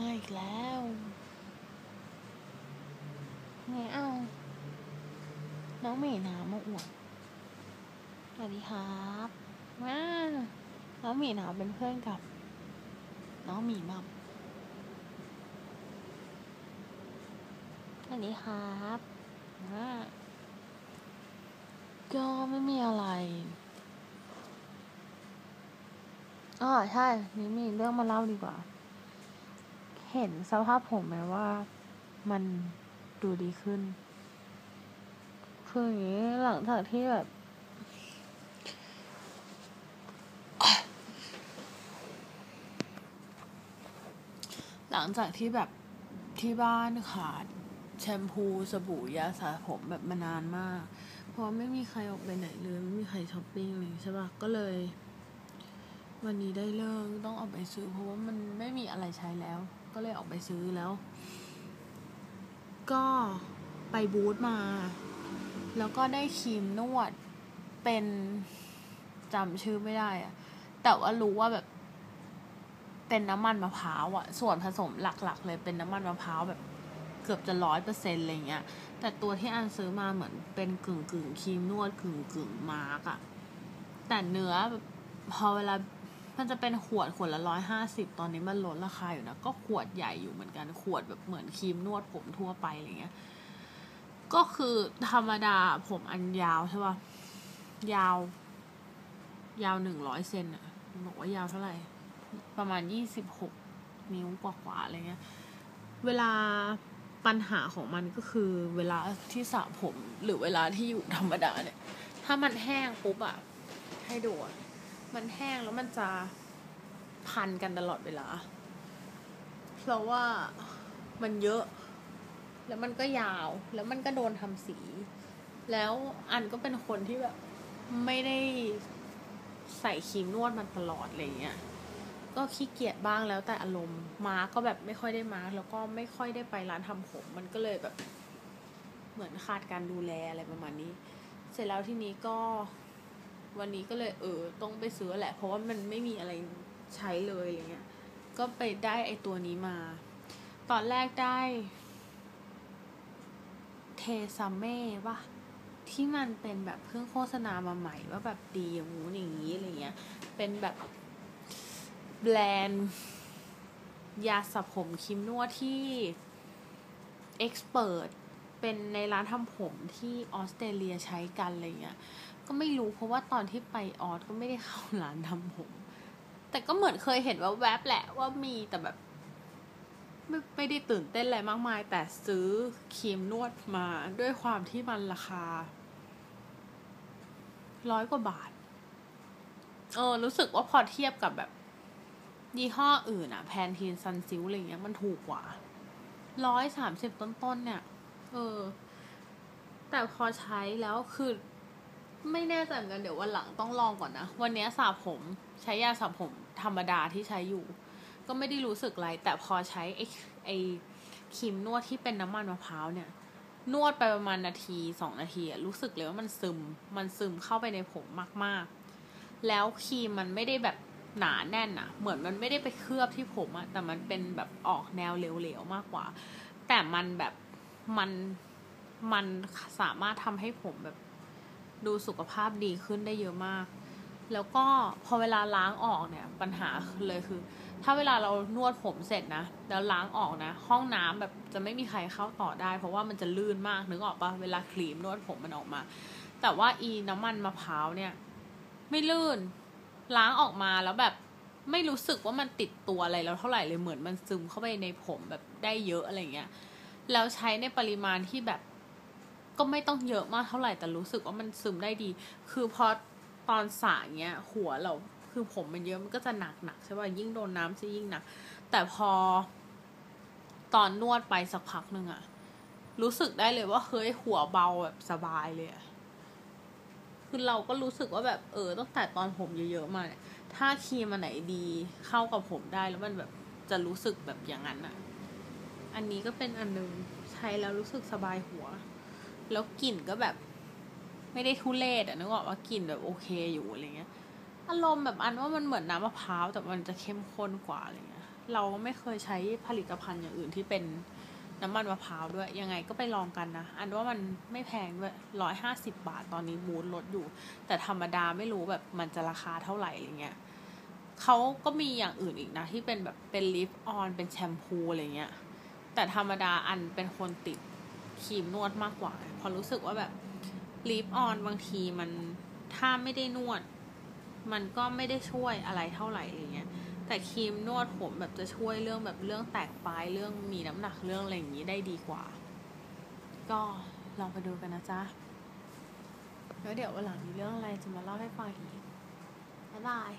มาอีกแล้วไงเอาน้องหมีน้ำมาอวดสวัสดีครับว้าน้องหมีน้ำเป็นเพื่อนกับ น้องหมีมัมสวัสดีครับว้าก็ไม่มีอะไรอ๋อใช่นี่มีเรื่องมาเล่าดีกว่า เห็นสภาพผมไหมว่ามันดูดีขึ้น คืออย่างนี้หลังจากที่แบบ หลังจากที่แบบที่บ้านขาดแชมพูสบู่ยาสระผมแบบมานานมาก เพราะไม่มีใครออกไปไหนเลยไม่มีใครช้อปปิ้งเลยใช่ปะก็เลย วันนี้ได้เลิกต้องออกไปซื้อเพราะว่ามันไม่มีอะไรใช้แล้ว ก็เลยออกไปซื้อแล้ว ก็ไปบูธมา แล้วก็ได้ครีมนวดเป็นจำชื่อไม่ได้อะแต่ว่ารู้ว่าแบบเป็นน้ำมันมะพร้าวอะส่วนผสมหลักๆ เลยเป็นน้ำมันมะพร้าวแบบเกือบจะร้อยเปอร์เซ็นต์อะไรเงี้ย แต่ตัวที่อันซื้อมาเหมือนเป็นกึ่งกึ่งครีมนวดกึ่งกึ่งมาร์กอะแต่เนื้อพอเวลา มันจะเป็นขวดขวดละร้อยห้าสิบตอนนี้มันลดราคาอยู่นะ ก็ขวดใหญ่อยู่เหมือนกัน ขวดแบบเหมือนครีมนวดผมทั่วไปอะไรเงี้ย ก็คือธรรมดาผมอันยาวใช่ป่ะ ยาว ยาวหนึ่งร้อยเซนอะบอกว่ายาวเท่าไหร่ ประมาณยี่สิบหกนิ้วกว่าๆอะไรเงี้ย เวลาปัญหาของมันก็คือ เวลาที่สระผมหรือเวลาที่อยู่ธรรมดาเนี่ย ถ้ามันแห้งปุ๊บอะให้ดูอะ มันแห้งแล้วมันจะพันกันตลอดเวลา เพราะว่ามันเยอะ แล้วมันก็ยาว แล้วมันก็โดนทำสี แล้วอันก็เป็นคนที่แบบไม่ได้ใส่ครีมนวดมันตลอดอะไรเงี้ย ก็ขี้เกียจบ้างแล้วแต่อารมณ์ มาก็แบบไม่ค่อยได้มาแล้วก็ไม่ค่อยได้ไปร้านทำผม มันก็เลยแบบ เหมือนขาดการดูแลอะไรประมาณนี้ เสร็จแล้วทีนี้ก็ วันนี้ก็เลยเออต้องไปซื้อแหละ เพราะว่ามันไม่มีอะไรใช้เลยอะไรเงี้ย ก็ไปได้ไอตัวนี้มา ตอนแรกได้เทซัมเม่ปะที่มันเป็นแบบเพิ่งโฆษณามาใหม่ว่าแบบดีอย่างงู้นอย่างนี้อะไรเงี้ย เป็นแบบแบรนด์ยาสระผมครีมนวดที่เอ็กซ์เพรสเป็นในร้านทำผมที่ออสเตรเลียใช้กันอะไรเงี้ย ก็ไม่รู้เพราะว่าตอนที่ไปออสก็ไม่ได้เข้าร้านทำผม แต่ก็เหมือนเคยเห็นว่าแวบแหละว่ามีแต่แบบ ไม่ไม่ได้ตื่นเต้นอะไรมากมาย แต่ซื้อครีมนวดมาด้วยความที่มันราคาร้อยกว่าบาท เออ รู้สึกว่าพอเทียบกับแบบ ยี่ห้ออื่นอะแพนทีนซันซิลอะไรเงี้ยมันถูกกว่าร้อยสามสิบต้นๆเนี่ย เออ แต่พอใช้แล้วคือ ไม่แน่ใจเหมือนกันเดี๋ยววันหลังต้องลองก่อนนะ วันนี้สระผมใช้ยาสระผมธรรมดาที่ใช้อยู่ ก็ไม่ได้รู้สึกอะไร แต่พอใช้ไอ้ไอ้ครีมนวดที่เป็นน้ำมันมะพร้าวเนี่ย นวดไปประมาณนาทีสองนาทีรู้สึกเลยว่ามันซึมมันซึมเข้าไปในผมมากๆ แล้วครีมมันไม่ได้แบบหนาแน่นอะเหมือนมันไม่ได้ไปเคลือบที่ผมอะแต่มันเป็นแบบออกแนวเหลวๆมากกว่า แต่มันแบบมันมันสามารถทำให้ผมแบบ ดูสุขภาพดีขึ้นได้เยอะมาก แล้วก็พอเวลาล้างออกเนี่ยปัญหาเลยคือ ถ้าเวลาเรานวดผมเสร็จนะแล้วล้างออกนะ ห้องน้ำแบบจะไม่มีใครเข้าต่อได้ เพราะว่ามันจะลื่นมากนึกออกปะเวลาครีมนวดผมมันออกมา แต่ว่าอีน้ำมันมะพร้าวเนี่ย ไม่ลื่นล้างออกมาแล้วแบบไม่รู้สึกว่ามันติดตัวอะไรแล้วเท่าไหร่เลยเหมือนมันซึมเข้าไปในผมแบบได้เยอะอะไรเงี้ยแล้วใช้ในปริมาณที่แบบ ก็ไม่ต้องเยอะมากเท่าไหร่แต่รู้สึกว่ามันซึมได้ดี คือพอตอนสระเงี้ย หัวเราคือผมมันเยอะมันก็จะหนักหนักใช่ป่ะยิ่งโดนน้ำจะยิ่งหนัก แต่พอ ตอนนวดไปสักพักหนึ่งอะรู้สึกได้เลยว่าเฮ้ยหัวเบาแบบสบายเลยอะคือเราก็รู้สึกว่าแบบเออตั้งแต่ตอนผมเยอะๆมาเนี่ยถ้าครีมอันไหนดีเข้ากับผมได้แล้วมันแบบจะรู้สึกแบบอย่างนั้นอะอันนี้ก็เป็นอันนึงใช้แล้วรู้สึกสบายหัว แล้วกลิ่นก็แบบ ไม่ได้ทุเลศอะนึกออกว่ากลิ่นแบบโอเคอยู่อะไรเงี้ย อารมณ์แบบอันว่ามันเหมือนน้ำมะพร้าวแต่มันจะเข้มข้นกว่าอะไรเงี้ย เราไม่เคยใช้ผลิตภัณฑ์อย่างอื่นที่เป็นน้ำมันมะพร้าวด้วย ยังไงก็ไปลองกันนะ อันว่ามันไม่แพงด้วยร้อยห้าสิบาทตอนนี้บูธลดอยู่ แต่ธรรมดาไม่รู้แบบมันจะราคาเท่าไหร่อะไรเงี้ยเขาก็มีอย่างอื่นอีกนะ ที่เป็นแบบเป็นลิฟออนเป็นแชมพูอะไรเงี้ย แต่ธรรมดาอันเป็นคนติด ครีมนวดมากกว่าเพอรู้สึกว่าแบบลิฟออนบางทีมันถ้าไม่ได้นวด มันก็ไม่ได้ช่วยอะไรเท่าไหร่อะไรเงี้ย แต่ครีมนวดผมแบบจะช่วยเรื่องแบบเรื่องแตกปลายเรื่องมีน้ำหนักเรื่องอะไรอย่างนี้ได้ดีกว่า ก็ลองไปดูกันนะจ๊ะ แล้วเดี๋ยววันหลังมีเรื่องอะไรจะมาเล่าให้ฟังอีกบ๊ายบาย